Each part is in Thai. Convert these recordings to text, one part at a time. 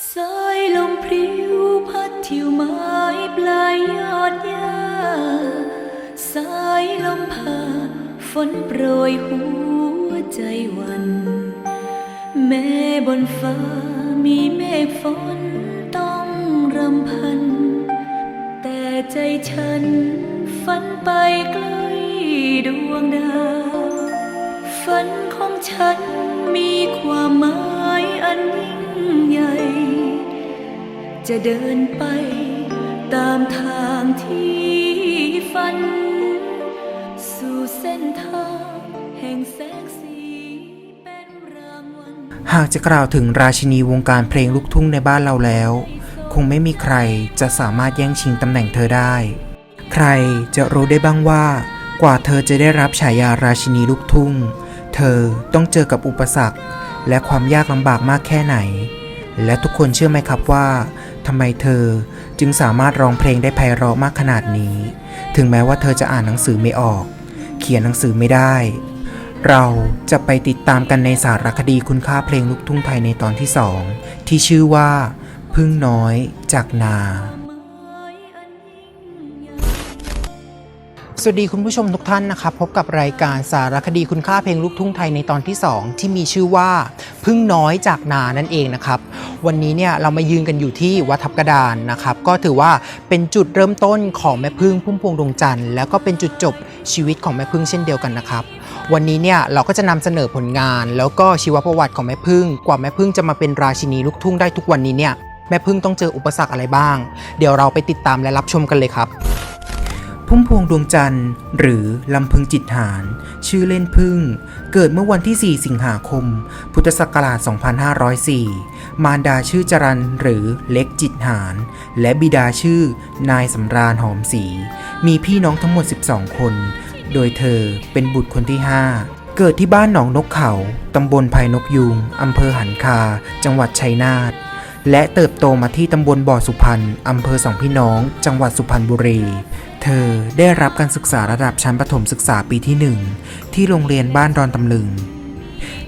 สายลมพริ้วพัดทิวไม้ปลายยอดหญ้าสายลมพาฝนโปรยหัวใจวัน แม้บนฟ้ามีเมฆฝนต้องรำพัน แต่ใจฉันฝันไปไกลดวงดาว ฝันของฉันมีความหมายอันยิ่งใหญ่ จะเดินไปตามทางที่ฝัน สู่เส้นทางแห่งแสงสีเป็นรางวัลหากจะกล่าวถึงราชินีวงการเพลงลูกทุ่งในบ้านเราแล้ว คงไม่มีใครจะสามารถแย่งชิงตำแหน่งเธอได้ ใครจะรู้ได้บ้างว่า กว่าเธอจะได้รับฉายาราชินีลูกทุ่ง เธอต้องเจอกับอุปสรรค และความยากลำบากมากแค่ไหน และทุกคนเชื่อไหมครับว่า ทำไมเธอจึงสามารถร้องเพลงได้ไพเราะมากขนาดนี้ ถึงแม้ว่าเธอจะอ่านหนังสือไม่ออก เขียนหนังสือไม่ได้ เราจะไปติดตามกันในสารคดีคุณค่าเพลงลูกทุ่งไทยในตอนที่สองที่ชื่อว่า พึ่งน้อยจากนา สวัสดีคุณผู้ชมทุกท่านนะครับพบกับรายการสารคดีคุณค่าเพลงลูกทุ่งไทยในตอนที่ 2 ที่มีชื่อว่าพึ่งน้อยจากนานั่นเองนะครับ วันนี้เนี่ยเรามายืนกันอยู่ที่วัดทับกระดานนะครับ ก็ถือว่าเป็นจุดเริ่มต้นของแม่พึ่งพุ่มพวงดวงจันทร์แล้วก็เป็นจุดจบชีวิตของแม่พึ่งเช่นเดียวกันนะครับ วันนี้เนี่ยเราก็จะนำเสนอผลงาน แล้วก็ชีวประวัติของแม่พึ่ง กว่าแม่พึ่งจะมาเป็นราชินีลูกทุ่งได้ทุกวันนี้เนี่ยแม่พึ่งต้องเจออุปสรรคอะไรบ้าง เดี๋ยวเราไปติดตามและรับชมกันเลยครับ พุ่มพวงดวงจันทร์ หรือลำพึงจิตหารชื่อเล่นพึ่ง เกิดเมื่อวันที่ 4 สิงหาคม พุทธศักราช 2504 มารดาชื่อจรันหรือเล็กจิตหารและบิดาชื่อนายสำราญหอมศรีมีพี่น้องทั้งหมด 12 คน โดยเธอเป็นบุตรคนที่ 5เกิดที่บ้านหนองนกเขา ตำบลไผ่นกยูงอำเภอหันคา จังหวัดชัยนาท และเติบโตมาที่ตำบลบ่อสุพรรณ อำเภอสองพี่น้อง จังหวัดสุพรรณบุรี เธอได้รับการศึกษาระดับชั้นประถมศึกษาปีที่1ที่โรงเรียนบ้านดอนตำลึง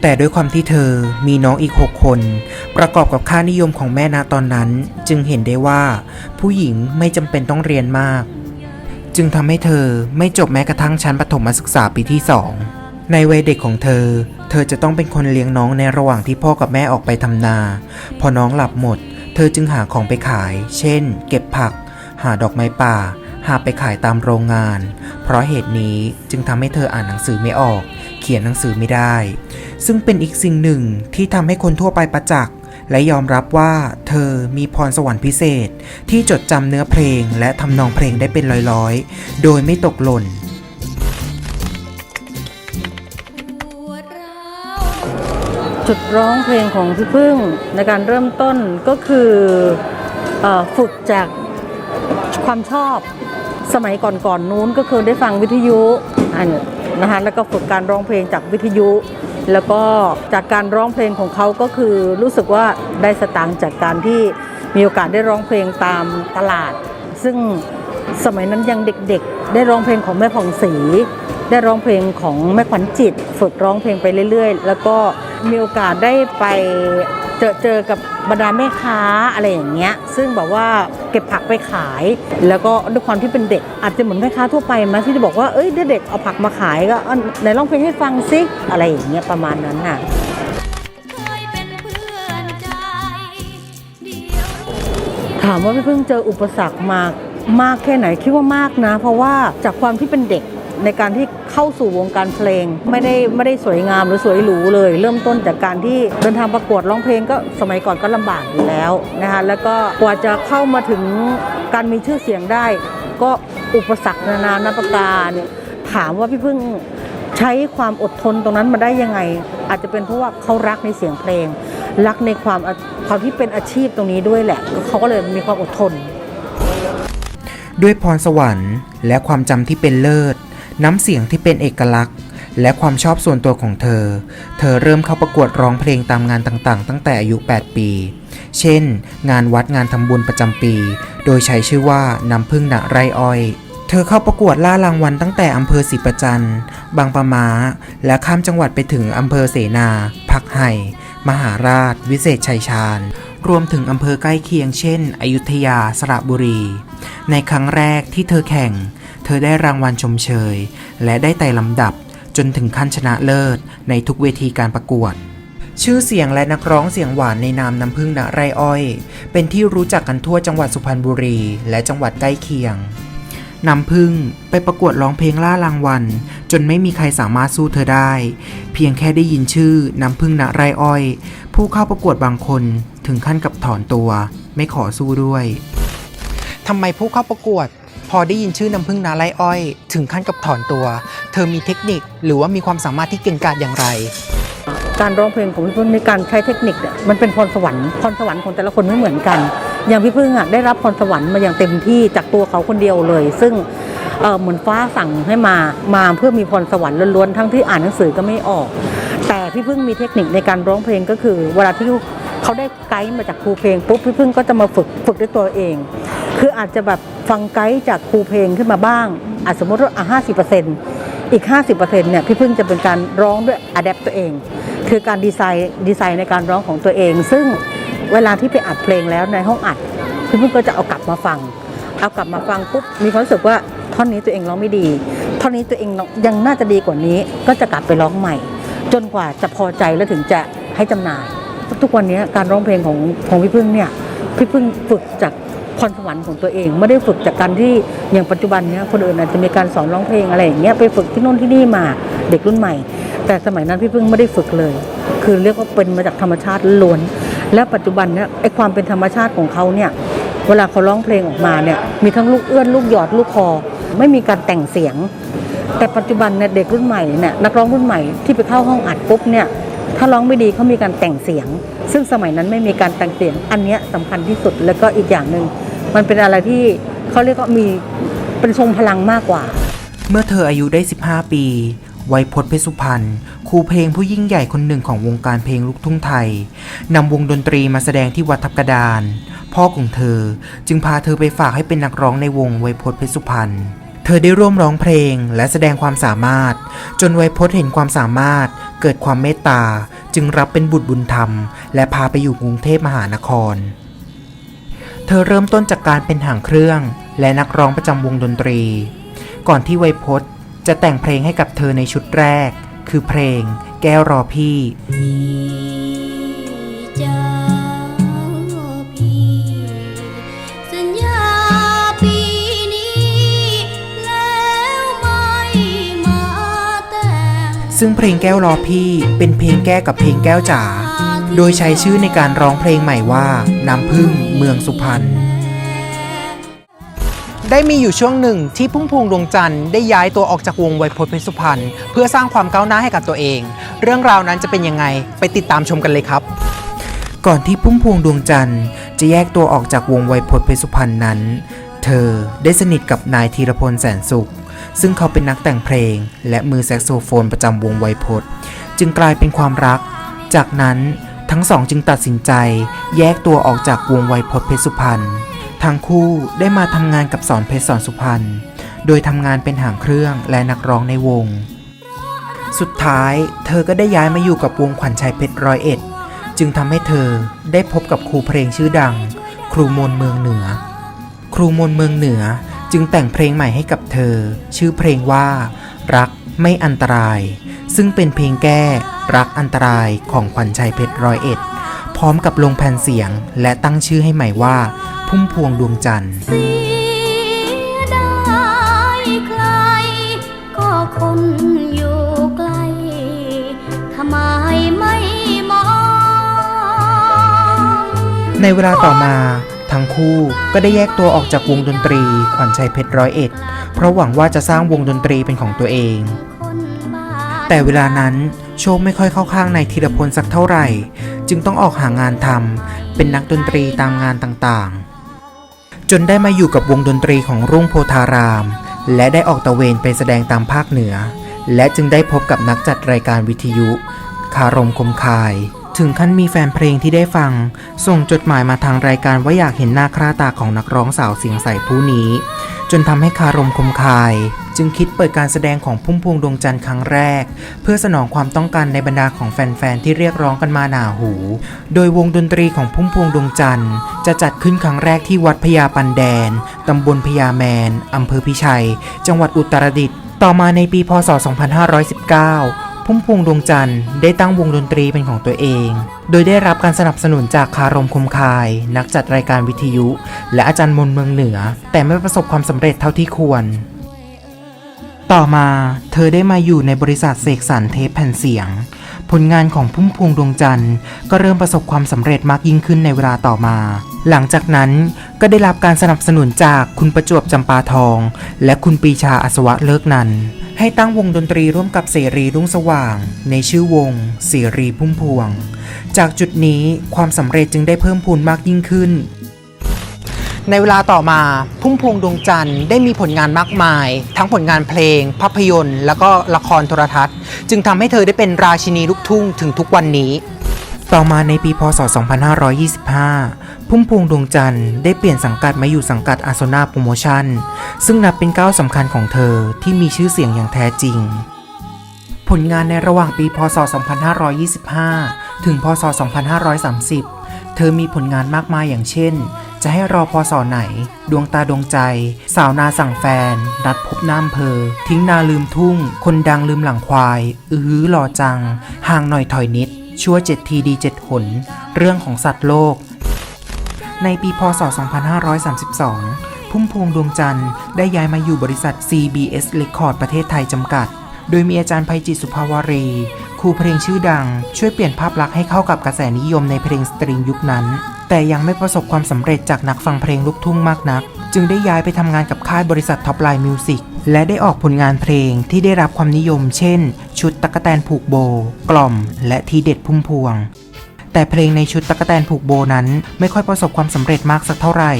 แต่ด้วยความที่เธอมีน้องอีก 6 คน ประกอบกับค่านิยมของแม่ณตอนนั้น จึงเห็นได้ว่า ผู้หญิงไม่จำเป็นต้องเรียนมาก จึงทำให้เธอไม่จบแม้กระทั่งชั้นประถมศึกษาปีที่2ในวัยเด็กของเธอ เธอจะต้องเป็นคนเลี้ยงน้องในระหว่างที่พ่อกับแม่ออกไปทำนา พอน้องหลับหมด เธอจึงหาของไปขาย เช่น เก็บผัก หาดอกไม้ป่า หาไปขายตามโรงงาน เพราะเหตุนี้จึงทำให้เธออ่านหนังสือไม่ออก เขียนหนังสือไม่ได้ ซึ่งเป็นอีกสิ่งหนึ่งที่ทำให้คนทั่วไปประจักษ์และยอมรับว่าเธอมีพรสวรรค์พิเศษ ที่จดจำเนื้อเพลงและทำนองเพลงได้เป็นร้อยๆ โดยไม่ตกหล่นจุดร้องเพลงของพี่พึ่งในการเริ่มต้นก็คือเออฝึกจากความชอบ สมัยก่อนๆนนู้นก็คือได้ฟังวิทยุอันนะคะแล้วก็ฝึกการร้องเพลงจากวิทยุ แล้วก็จากการร้องเพลงของเขาก็คือรู้สึกว่าได้สตางค์จากการที่มีโอกาสได้ร้องเพลงตามตลาด ซึ่งสมัยนั้นยังเด็กๆ ได้ร้องเพลงของแม่ผ่องศรีได้ร้องเพลงของแม่ขวัญจิต ฝึกร้องเพลงไปเรื่อยๆ แล้วก็มีโอกาสได้ไป เจอเจอกับบรรดาแม่ค้าอะไรอย่างเงี้ย ซึ่งแบบว่าเก็บผักไปขาย แล้วก็ด้วยความที่เป็นเด็ก อาจจะเหมือนแม่ค้าทั่วไปไหมที่จะบอกว่าเอ้ยเด็กเอาผักมาขายก็เอาไหนร้องเพลงให้ฟังซิอะไรอย่างเงี้ยประมาณนั้นน่ะเคยเป็นเพื่อนใจเดียวถามว่าพี่เพิ่งเจออุปสรรคมากมากแค่ไหนคิดว่ามากนะ เพราะว่าจากความที่เป็นเด็กในการที่ เข้าสู่วงการเพลง ไม่ได้ไม่ได้สวยงามหรือสวยหรูเลย เริ่มต้นจากการที่เดินทางประกวดร้องเพลงก็สมัยก่อนก็ลำบากอยู่แล้วนะคะแล้วก็กว่าจะเข้ามาถึงการมีชื่อเสียงได้ ก็อุปสรรคนานานาประการถามว่าพี่พิ่งใช้ความอดทนตรงนั้นมาได้ยังไง อาจจะเป็นเพราะว่าเขารักในเสียงเพลง รักในความความที่เป็นอาชีพตรงนี้ด้วยแหละเขาก็เลยมีความอดทน ด้วยพรสวรรค์และความจำที่เป็นเลิศ น้ำเสียงที่เป็นเอกลักษณ์ และความชอบส่วนตัวของเธอ เธอเริ่มเข้าประกวดร้องเพลงตามงานต่างๆ ตั้งแต่อายุ 8 ปี เช่น งานวัดงานทำบุญประจำปี โดยใช้ชื่อว่าน้ำพึ่งณไรอ้อยเธอเข้าประกวดล่ารางวัลตั้งแต่อำเภอศรีประจันต์บางปะมาและข้ามจังหวัดไปถึงอำเภอเสนา พักไห่ มหาราช วิเศษชัยชาญ รวมถึงอำเภอใกล้เคียงเช่น อยุธยา สระบุรี ในครั้งแรกที่เธอแข่ง เธอได้รางวัลชมเชย และได้ไต่ลำดับจนถึงขั้นชนะเลิศในทุกเวทีการประกวด ชื่อเสียงและนักร้องเสียงหวานในนามน้ำพึ่งณไรอ้อย เป็นที่รู้จักกันทั่วจังหวัดสุพรรณบุรีและจังหวัดใกล้เคียงน้ำพึ่งไปประกวดร้องเพลงล่ารางวัล จนไม่มีใครสามารถสู้เธอได้ เพียงแค่ได้ยินชื่อน้ำพึ่งณไรอ้อย ผู้เข้าประกวดบางคนถึงขั้นกับถอนตัว ไม่ขอสู้ด้วยทำไมผู้เข้าประกวด อได้ยินชื่อน้ำพึ่งนาไรอ้อย ถึงขั้นกับถอนตัว เธอมีเทคนิคหรือว่ามีความสามารถที่เก่งกาจอย่างไร การร้องเพลงของพี่พึ่งในการใช้เทคนิคเนี่ยมันเป็นพรสวรรค์พรสวรรค์ของแต่ละคนไม่เหมือนกัน อย่างพี่พึ่งอะได้รับพรสวรรค์มาอย่างเต็มที่จากตัวเขาคนเดียวเลย ซึ่งเอ่อเหมือนฟ้าสั่งให้มามาเพื่อมีพรสวรรค์ล้วนๆทั้งที่อ่านหนังสือก็ไม่ออก แต่พี่พึ่งมีเทคนิคในการร้องเพลงก็คือ เวลาที่เขาได้ไกด์มาจากครูเพลงปุ๊บพี่พึ่งก็จะมาฝึกฝึกด้วยตัวเอง คืออาจจะแบบ ฟังไกด์จากครูเพลงขึ้นมาบ้างอาจสมมติว่าอะห้าสิบเปอร์เซ็นต์อีก 50%เนี่ยพี่พึ่งจะเป็นการร้องด้วยอัดแอปตัวเอง คือการดีไซน์ดีไซน์ในการร้องของตัวเอง ซึ่งเวลาที่ไปอัดเพลงแล้วในห้องอัด พี่พึ่งก็จะเอากลับมาฟัง เอากลับมาฟังปุ๊บมีความรู้สึกว่าท่อนนี้ตัวเองร้องไม่ดีท่อนนี้ตัวเองยังน่าจะดีกว่านี้ ก็จะกลับไปร้องใหม่ จนกว่าจะพอใจแล้วถึงจะให้จำหน่าย ทุกวันนี้การร้องเพลงของของพี่พึ่งเนี่ยพี่พึ่งฝึกจาก พรสวรรค์ของตัวเองไม่ได้ฝึกจากการที่อย่างปัจจุบันเนี้ยคนอื่นอาจจะมีการสอนร้องเพลงอะไรอย่างเงี้ยไปฝึกที่โน่นที่นี่มาเด็กรุ่นใหม่ แต่สมัยนั้นพี่พึ่งไม่ได้ฝึกเลย คือเรียกว่าเป็นมาจากธรรมชาติล้วน และปัจจุบันเนี่ยไอความเป็นธรรมชาติของเขาเนี่ยเวลาเขาร้องเพลงออกมาเนี่ยมีทั้งลูกเอื้อนลูกหยอดลูกคอ ไม่มีการแต่งเสียง แต่ปัจจุบันเนี่ยเด็กรุ่นใหม่เนี่ยนักร้องรุ่นใหม่ที่ไปเข้าห้องอัดปุ๊บเนี่ยถ้าร้องไม่ดีเขามีการแต่งเสียง ซึ่งสมัยนั้นไม่มีการแต่งเสียง อันเนี้ยสำคัญที่สุดแล้วก็อีกอย่างหนึ่ง มันเป็นอะไรที่เขาเรียกว่ามีเป็นทรงพลังมากกว่า เมื่อเธออายุได้ 15 ปีไวยพจน์เพชรสุพรรณครูเพลงผู้ยิ่งใหญ่คนหนึ่งของวงการเพลงลูกทุ่งไทยนำวงดนตรีมาแสดงที่วัดทับกระดาน พ่อของเธอจึงพาเธอไปฝากให้เป็นนักร้องในวงไวยพจน์เพชรสุพรรณเธอได้ร่วมร้องเพลงและแสดงความสามารถ จนไวยพจน์เห็นความสามารถ เกิดความเมตตา จึงรับเป็นบุตรบุญธรรม และพาไปอยู่กรุงเทพมหานคร เธอเริ่มต้นจากการเป็นหางเครื่อง และนักร้องประจำวงดนตรี ก่อนที่ไวยพจน์จะแต่งเพลงให้กับเธอในชุดแรก คือเพลง แก้วรอพี่จ้าพี่สัญญาปีนี้แล้วไม่มาแต่งซึ่งเพลงแก้วรอพี่เป็นเพลงแก้กับเพลงแก้วจ๋า โดยใช้ชื่อในการร้องเพลงใหม่ว่า น้ำพึ่งเมืองสุพรรณ ได้มีอยู่ช่วงหนึ่งที่พุ่มพวงดวงจันทร์ได้ย้ายตัวออกจากวงไวยพจน์เพชรสุพรรณเพื่อสร้างความก้าวหน้าให้กับตัวเอง เรื่องราวนั้นจะเป็นยังไงไปติดตามชมกันเลยครับ ก่อนที่พุ่มพวงดวงจันทร์จะแยกตัวออกจากวงไวยพจน์เพชรสุพรรณนั้น เธอได้สนิทกับนายธีรพลแสนสุข ซึ่งเขาเป็นนักแต่งเพลง และมือแซกโซโฟนประจำวงไวยพจน์ จึงกลายเป็นความรัก จากนั้น ทั้งสองจึงตัดสินใจแยกตัวออกจากวงไวยพจน์เพชรสุพรรณทั้งคู่ได้มาทำงานกับสอนเพชรสอนสุพรรณโดยทำงานเป็นหางเครื่องและนักร้องในวง สุดท้ายเธอก็ได้ย้ายมาอยู่กับวงขวัญชัยเพชรร้อยเอ็ดจึงทำให้เธอได้พบกับครูเพลงชื่อดัง ครูมนเมืองเหนือ ครูมนเมืองเหนือจึงแต่งเพลงใหม่ให้กับเธอ ชื่อเพลงว่า รักไม่อันตราย ซึ่งเป็นเพลงแก้ รักอันตรายของขวัญชัยเพชรร้อยเอ็ด พร้อมกับลงแผ่นเสียงและตั้งชื่อให้ใหม่ว่า พุ่มพวงดวงจันทร์ในเวลาต่อมาทั้งคู่ก็ได้แยกตัวออกจากวงดนตรีขวัญชัยเพชรร้อยเอ็ด เพราะหวังว่าจะสร้างวงดนตรีเป็นของตัวเอง แต่เวลานั้นโชคไม่ค่อยเข้าข้างนายธีรพลสักเท่าไหร่ จึงต้องออกหางานทำเป็นนักดนตรีตามงานต่างๆ จนได้มาอยู่กับวงดนตรีของรุ่งโพธาราม และได้ออกตะเวนไปแสดงตามภาคเหนือ และจึงได้พบกับนักจัดรายการวิทยุ คารมคมคาย ถึงขั้นมีแฟนเพลงที่ได้ฟัง ส่งจดหมายมาทางรายการว่าอยากเห็นหน้าค่าตาของนักร้องสาวเสียงใสผู้นี้ จนทำให้คารมคมคาย จึงคิดเปิดการแสดงของพุ่มพวงดวงจันทร์ครั้งแรก เพื่อสนองความต้องการในบรรดาของแฟนๆที่เรียกร้องกันมาหนาหู โดยวงดนตรีของพุ่มพวงดวงจันทร์ จะจัดขึ้นครั้งแรกที่วัดพญาปันแดนตำบลพญาแมนอำเภอพิชัย จังหวัดอุตรดิตถ์ต่อมาในปีพศ 2519 พุ่มพวงดวงจันทร์ได้ตั้งวงดนตรีเป็นของตัวเอง โดยได้รับการสนับสนุนจากคารมคมคาย นักจัดรายการวิทยุ และอาจารย์มนเมืองเหนือ แต่ไม่ประสบความสำเร็จเท่าที่ควร ต่อมาเธอได้มาอยู่ในบริษัทเสกสรรเทปแผ่นเสียง ผลงานของพุ่มพวงดวงจันทร์ ก็เริ่มประสบความสำเร็จมากยิ่งขึ้นในเวลาต่อมา หลังจากนั้นก็ได้รับการสนับสนุนจากคุณประจวบจำปาทอง และคุณปีชาอัศวะเลิกนันให้ตั้งวงดนตรีร่วมกับเสรีรุ่งสว่าง ในชื่อวงเสรีพุ่มพวง จากจุดนี้ความสำเร็จจึงได้เพิ่มพูนมากยิ่งขึ้น ในเวลาต่อมาพุ่มพวงดวงจันทร์ได้มีผลงานมากมาย ทั้งผลงานเพลง ภาพยนตร์ แล้วก็ละครโทรทัศน์ จึงทำให้เธอได้เป็นราชินีลูกทุ่งถึงทุกวันนี้ ต่อมาในปีพศ 2525 พุ่มพวงดวงจันทร์ได้เปลี่ยนสังกัดมาอยู่สังกัดอาโซนาโปรโมชั่น ซึ่งนับเป็นก้าวสำคัญของเธอที่มีชื่อเสียงอย่างแท้จริง ผลงานในระหว่างปีพศ 2525 ถึงพศ 2530 เธอมีผลงานมากมายอย่างเช่น จะให้รอพศไหน ดวงตาดวงใจ สาวนาสั่งแฟน นัดพบน้ำเพอ ทิ้งนาลืมทุ่ง คนดังลืมหลังควาย อือหือรอจัง ห่างหน่อยถอยนิด ชั่วเจ็ดทีดีเจ็ดหน เรื่องของสัตว์โลก ในปีพศ 2532 พุ่มพวงดวงจันทร์ได้ย้ายมาอยู่บริษัท CBS Record ประเทศไทยจำกัด โดยมีอาจารย์ภัยจิตสุภาวารี ครูเพลงชื่อดัง ช่วยเปลี่ยนภาพลักษณ์ให้เข้ากับกระแสนิยมในเพลงสตริงยุคนั้น แต่ยังไม่ประสบความสำเร็จจากนักฟังเพลงลูกทุ่งมากนัก จึงได้ย้ายไปทำงานกับค่ายบริษัทท็อปไลน์มิวสิกและได้ออกผลงานเพลงที่ได้รับความนิยม เช่น ชุดตะกแตนผูกโบ กล่อม และทีเด็ดพุ่มพวง แต่เพลงในชุดตะกแตนผูกโบนั้น ไม่ค่อยประสบความสำเร็จมากสักเท่าไหร่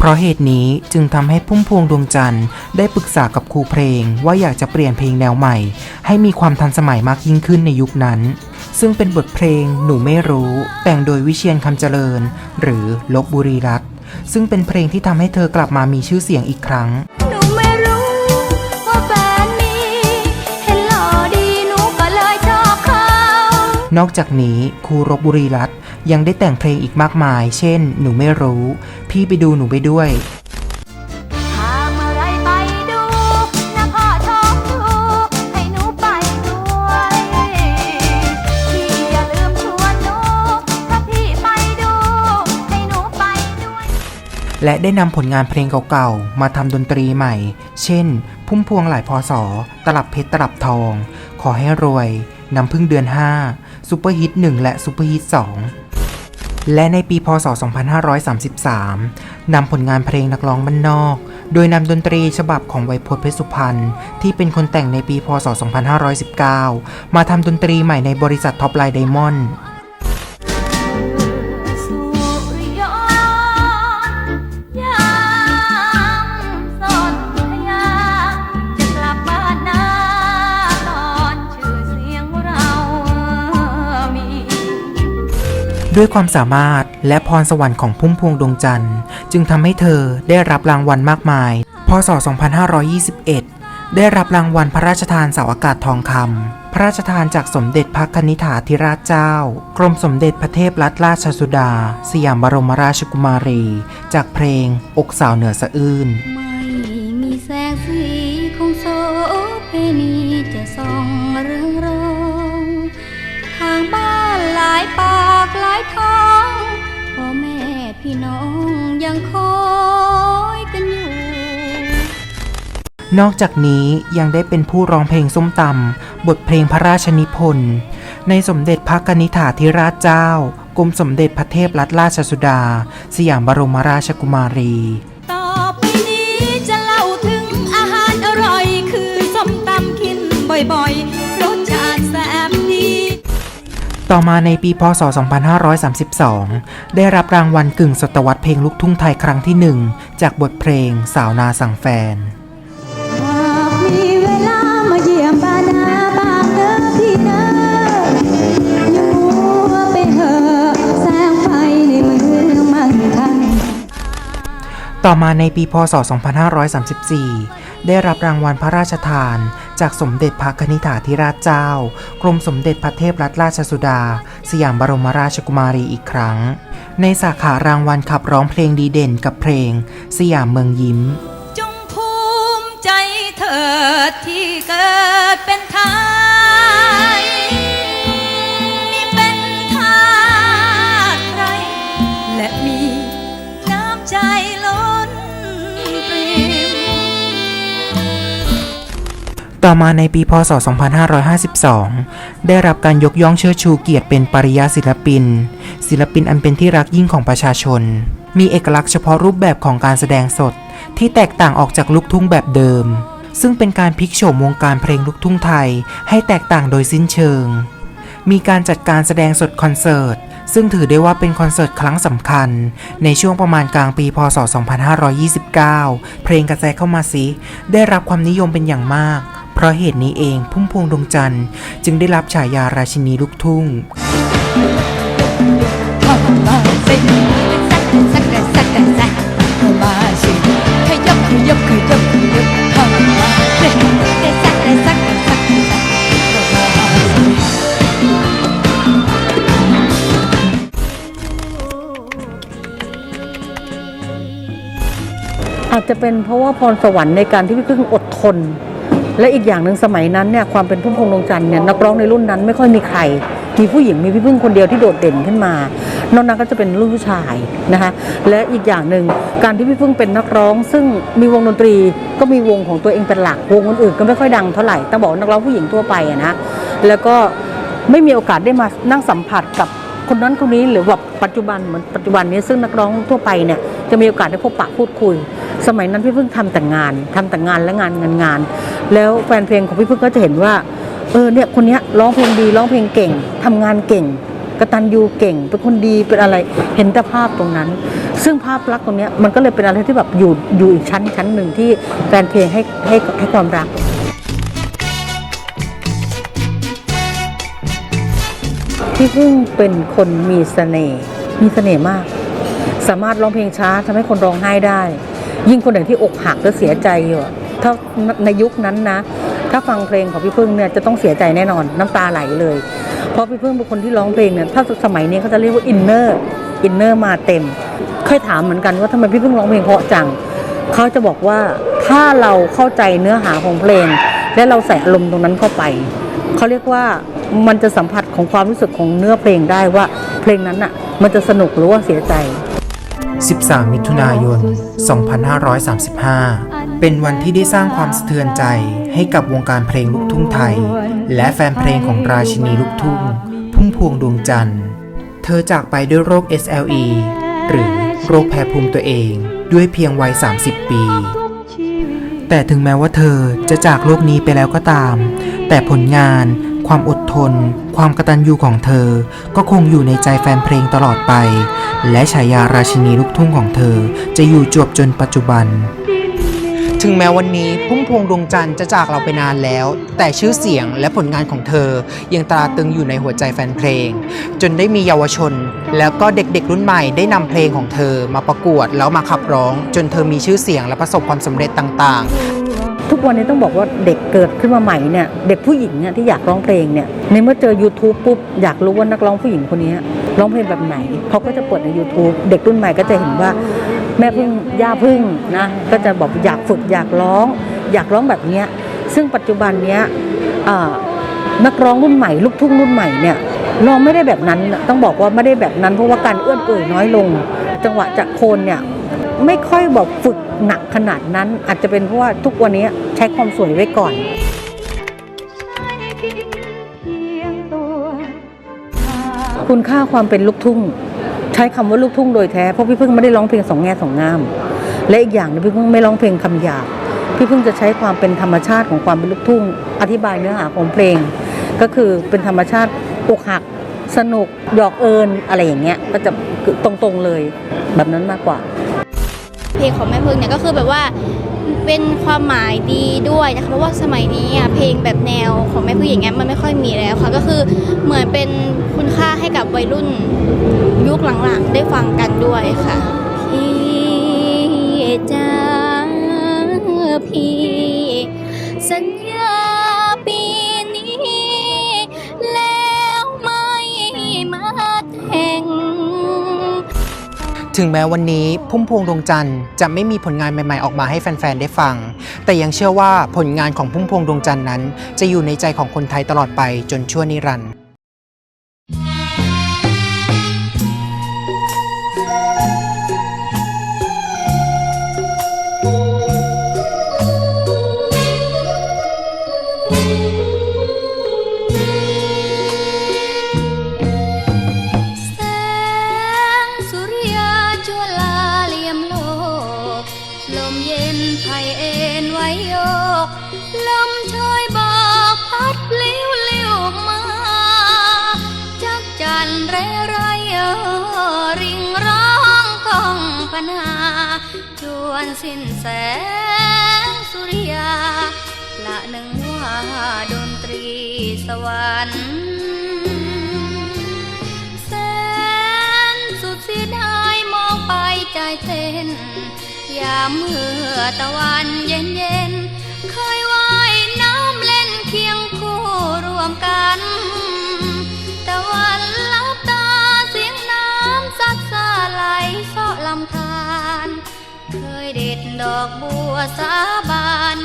เพราะเหตุนี้จึงทำให้พุ่มพวงดวงจันทร์ได้ปรึกษากับครูเพลงว่าอยากจะเปลี่ยนเพลงแนวใหม่ ให้มีความทันสมัยมากยิ่งขึ้นในยุคนั้น ซึ่งเป็นบทเพลงหนูไม่รู้ แต่งโดยวิเชียนคำเจริญ หรือลบบุรีรัตน์ซึ่งเป็นเพลงที่ทำให้เธอกลับมามีชื่อเสียงอีกครั้งหนูไม่รู้ว่าแฟนมีเห็นหล่อดีหนูก็เลยชอบเขานอกจากนี้ครูรบบุรีรัตน์ ยังได้แต่งเพลงอีกมากมาย เช่น หนูไม่รู้ พี่ไปดูหนูไปด้วย หากเมื่อไรไปดูนะพ่อชอบดูให้หนูไปด้วย พี่อย่าลืมชวนหนูถ้าพี่ไปดูให้หนูไปด้วย และได้นำผลงานเพลงเก่าๆ มาทำดนตรีใหม่ เช่น พุ่มพวงหลายพอสอตลับเพชรตลับทอง ขอให้รวย น้ำพึ่งเดือน5 ซูเปอร์ฮิต1และซูเปอร์ฮิต2และในปีพศ 2533 นำผลงานเพลงนักร้องบ้านนอก โดยนำดนตรีฉบับของไวยพจน์เพชรสุพรรณที่เป็นคนแต่งในปีพศ 2519 มาทำดนตรีใหม่ในบริษัทท็อปไลน์ไดมอนด์ ด้วยความสามารถและพรสวรรค์ของพุ่มพวงดวงจันทร์ จึงทำให้เธอได้รับรางวัลมากมาย พศ 2521 ได้รับรางวัลพระราชทานเสาอากาศทองคำพระราชทานจากสมเด็จพระคณิษฐาธิราชเจ้า กรมสมเด็จพระเทพรัตนราชสุดา สยามบรมราชกุมารี จากเพลงอกสาวเหนือสะอื้นากหลายท้องพ่อแม่พี่น้องยังคอยกันอยู่ นอกจากนี้ยังได้เป็นผู้ร้องเพลงส้มตำบทเพลงพระราชนิพนธ์ในสมเด็จพระกนิษฐาธิราชเจ้ากรมสมเด็จพระเทพรัตนราชสุดา สยามบรมราชกุมารี ต่อไปนี้จะเล่าถึงอาหารอร่อยคือส้มตำกินบ่อย ต่อมาในปีพศ 2532 ได้รับรางวัลกึ่งศตวรรษเพลงลูกทุ่งไทยครั้งที่หนึ่งจากบทเพลงสาวนาสั่งแฟนหากมีเฝันต่อมาในปีพศ 2534 ได้รับรางวัลพระราชทาน จากสมเด็จพระคณิษฐาธิราชเจ้า กรมสมเด็จพระเทพรัตนราชสุดา สยามบรมราชกุมารีอีกครั้ง ในสาขารางวัลขับร้องเพลงดีเด่นกับเพลง สยามเมืองยิ้ม จงภูมิใจเถิดที่ ต่อมาในปีพศ 2552 ได้รับการยกย่องเชิดชูเกียรติเป็นปริยาศิลปิน ศิลปินอันเป็นที่รักยิ่งของประชาชน มีเอกลักษณ์เฉพาะรูปแบบของการแสดงสด ที่แตกต่างออกจากลูกทุ่งแบบเดิม ซึ่งเป็นการพลิกโฉมวงการเพลงลูกทุ่งไทย ให้แตกต่างโดยสิ้นเชิง มีการจัดการแสดงสดคอนเสิร์ต ซึ่งถือได้ว่าเป็นคอนเสิร์ตครั้งสำคัญ ในช่วงประมาณกลางปีพศ 2529 เพลงกระแสเข้ามาสิได้รับความนิยมเป็นอย่างมาก เพราะเหตุนี้เองพุ่มพวงดวงจันทร์จึงได้รับฉายาราชินีลูกทุ่งอาจจะเป็นเพราะว่าพรสวรรค์ในการที่พี่พึ่งอดทน และอีกอย่างหนึ่งสมัยนั้นเนี่ยความเป็นพุ่มพวงดวงจันทร์เนี่ยนักร้องในรุ่นนั้นไม่ค่อยมีใคร มีผู้หญิงมีพี่พึ่งคนเดียวที่โดดเด่นขึ้นมา นอกนั้นก็จะเป็นรุ่นผู้ชายนะคะและอีกอย่างหนึ่งการที่พี่พึ่งเป็นนักร้อง ซึ่งมีวงดนตรีก็มีวงของตัวเองเป็นหลักวงอื่นๆก็ไม่ค่อยดังเท่าไหร่ต้องบอกนักร้องผู้หญิงทั่วไปอะนะแล้วก็ไม่มีโอกาสได้มานั่งสัมผัสกับคนนั้นคนนี้หรือแบบปัจจุบันเหมือนปัจจุบันนี้ซึ่งนักร้องทั่วไปเนี่ย จะมีโอกาสได้พบปะพูดคุย สมัยนั้นพี่พึ่งทำแต่งงานทำแต่งงานและงานงานงาน แล้วแฟนเพลงของพี่พึ่งก็จะเห็นว่าเออเนี่ยคนนี้ร้องเพลงดีร้องเพลงเก่งทำงานเก่งกตัญญูเก่งเป็นคนดีเป็นอะไรเห็นแต่ภาพตรงนั้น ซึ่งภาพลักษณ์ตรงนี้มันก็เลยเป็นอะไรที่แบบอยู่อยู่อีกชั้นชั้นหนึ่งที่แฟนเพลงให้ให้ให้ความรักพี่พึ่งเป็นคนมีเสน่ห์มีเสน่ห์มาก สามารถร้องเพลงช้าทำให้คนร้องไห้ได้ ยิ่งคนหนที่อกหักและเสียใจอยู่ถ้าในยุคนั้นนะ ถ้าฟังเพลงของพี่พึ่งเนี่ยจะต้องเสียใจแน่นอนน้ำตาไหลเลย เพราะพี่พึ่งเป็นคนที่ร้องเพลงเนี่ยถ้าสมัยนี้เขาจะเรียกว่าอินเนอร์อินเนอร์มาเต็มเคยถามเหมือนกันว่าทำไมพี่พึ่งร้องเพลงเพราะจังเขาจะบอกว่าถ้าเราเข้าใจเนื้อหาของเพลง และเราใส่อารมณ์ตรงนั้นเข้าไปเขาเรียกว่ามันจะสัมผัสของความรู้สึกของเนื้อเพลงได้ว่าเพลงนั้นอะมันจะสนุกหรือว่าเสียใจ 13 มิถุนายน 2535 เป็นวันที่ได้สร้างความสะเทือนใจให้กับวงการเพลงลูกทุ่งไทย และแฟนเพลงของราชินีลูกทุ่ง พุ่มพวงดวงจันทร์ เธอจากไปด้วยโรค SLE หรือโรคแพ้ภูมิตัวเองด้วยเพียงวัย 30 ปี แต่ถึงแม้ว่าเธอจะจากโลกนี้ไปแล้วก็ตาม แต่ผลงาน ความอดทน ความกตัญญูของเธอ ก็คงอยู่ในใจแฟนเพลงตลอดไป และฉายาราชินีลูกทุ่งของเธอ จะอยู่จวบจนปัจจุบัน ถึงแม้วันนี้พุ่มพวงดวงจันทร์จะจากเราไปนานแล้ว แต่ชื่อเสียงและผลงานของเธอ ยังตราตรึงอยู่ในหัวใจแฟนเพลง จนได้มีเยาวชน แล้วก็เด็กๆ รุ่นใหม่ได้นำเพลงของเธอ มาประกวดแล้วมาขับร้อง จนเธอมีชื่อเสียงและประสบความสำเร็จต่างๆ ทุกวันนี้ต้องบอกว่าเด็กเกิดขึ้นมาใหม่เนี่ยเด็กผู้หญิงเนี่ยที่อยากร้องเพลงเนี่ยในเมื่อเจอ YouTube ปุ๊บอยากรู้ว่านักร้องผู้หญิงคนนี้ร้องเพลงแบบไหนเขาก็จะเปิดใน YouTube เด็กรุ่นใหม่ก็จะเห็นว่าแม่พึ่งย่าพึ่งนะก็จะบอกอยากฝึกอยากร้อง อยากร้องแบบนี้ซึ่งปัจจุบันเนี้ยนักร้องรุ่นใหม่ลูกทุ่งรุ่นใหม่เนี่ยร้องไม่ได้แบบนั้นต้องบอกว่าไม่ได้แบบนั้นเพราะว่าการเอื้อนเอ่ยน้อยลง จังหวะจากโคนเนี่ย ไม่ค่อยบอกฝึกหนักขนาดนั้น อาจจะเป็นเพราะว่าทุกวันนี้ใช้ความสวยไว้ก่อนคุณค่าความเป็นลูกทุ่ง ใช้คำว่าลูกทุ่งโดยแท้เพราะพี่พึ่งไม่ได้ร้องเพลงสองแง่สองงาม และอีกอย่างหนึงพี่พึ่งไม่ร้องเพลงคำหยาบพี่พึ่งจะใช้ความเป็นธรรมชาติของความเป็นลูกทุ่ง อธิบายเนื้อหาของเพลง ก็คือเป็นธรรมชาติอกหัก สนุกหยอกเอิญอะไรอย่างเงี้ยก็จะตรงๆเลยแบบนั้นมากกว่า เพลงของแม่พึ่งเนี่ยก็คือแบบว่าเป็นความหมายดีด้วยนะคะเพราะว่าสมัยนี้อะเพลงแบบแนวของแม่พึ่งอย่างเงี้ยมันไม่ค่อยมีแล้วค่ะก็คือเหมือนเป็นคุณค่าให้กับวัยรุ่นยุคหลังๆ ได้ฟังกันด้วยค่ะพี่จ้าพี่สัญ ถึงแม้วันนี้พุ่มพวงดวงจันทร์จะไม่มีผลงานใหม่ ๆ ออกมาให้แฟน ๆ ได้ฟัง แต่ยังเชื่อว่าผลงานของพุ่มพวงดวงจันทร์นั้น จะอยู่ในใจของคนไทยตลอดไปจนชั่วนิรันดร์ จวนสิ้นแสงสุริยา ละหนึ่งว่าดนตรีสวรรค์แสนสุดเสียดายมองไปใจเต้นยามเมื่อตะวันเย็นเย็นๆเคยว่ายน้ำเล่นเคียงคู่รวมกัน เคยเด็ดดอกบัวสาบาน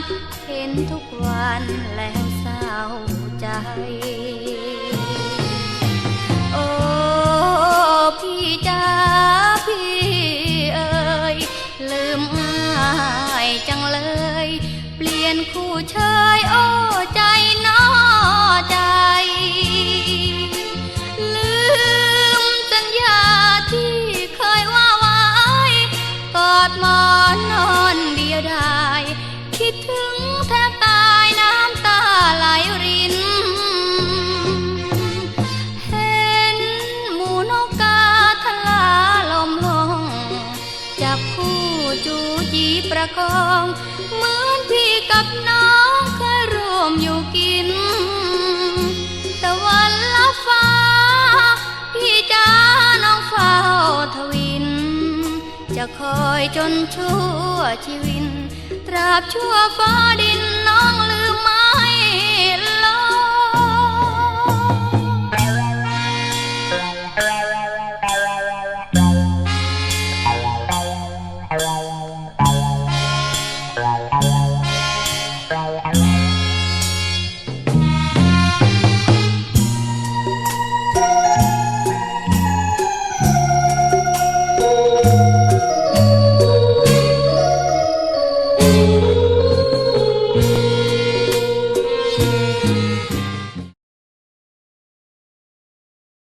เห็นทุกวันแล้วเศร้าใจ โอ้พี่จ้าพี่เอ๋ยลืมอายจังเลย เปลี่ยนคู่เชย จะคอยจนชั่วชีวิน ตราบชั่วฟ้าดินน้องลืมมา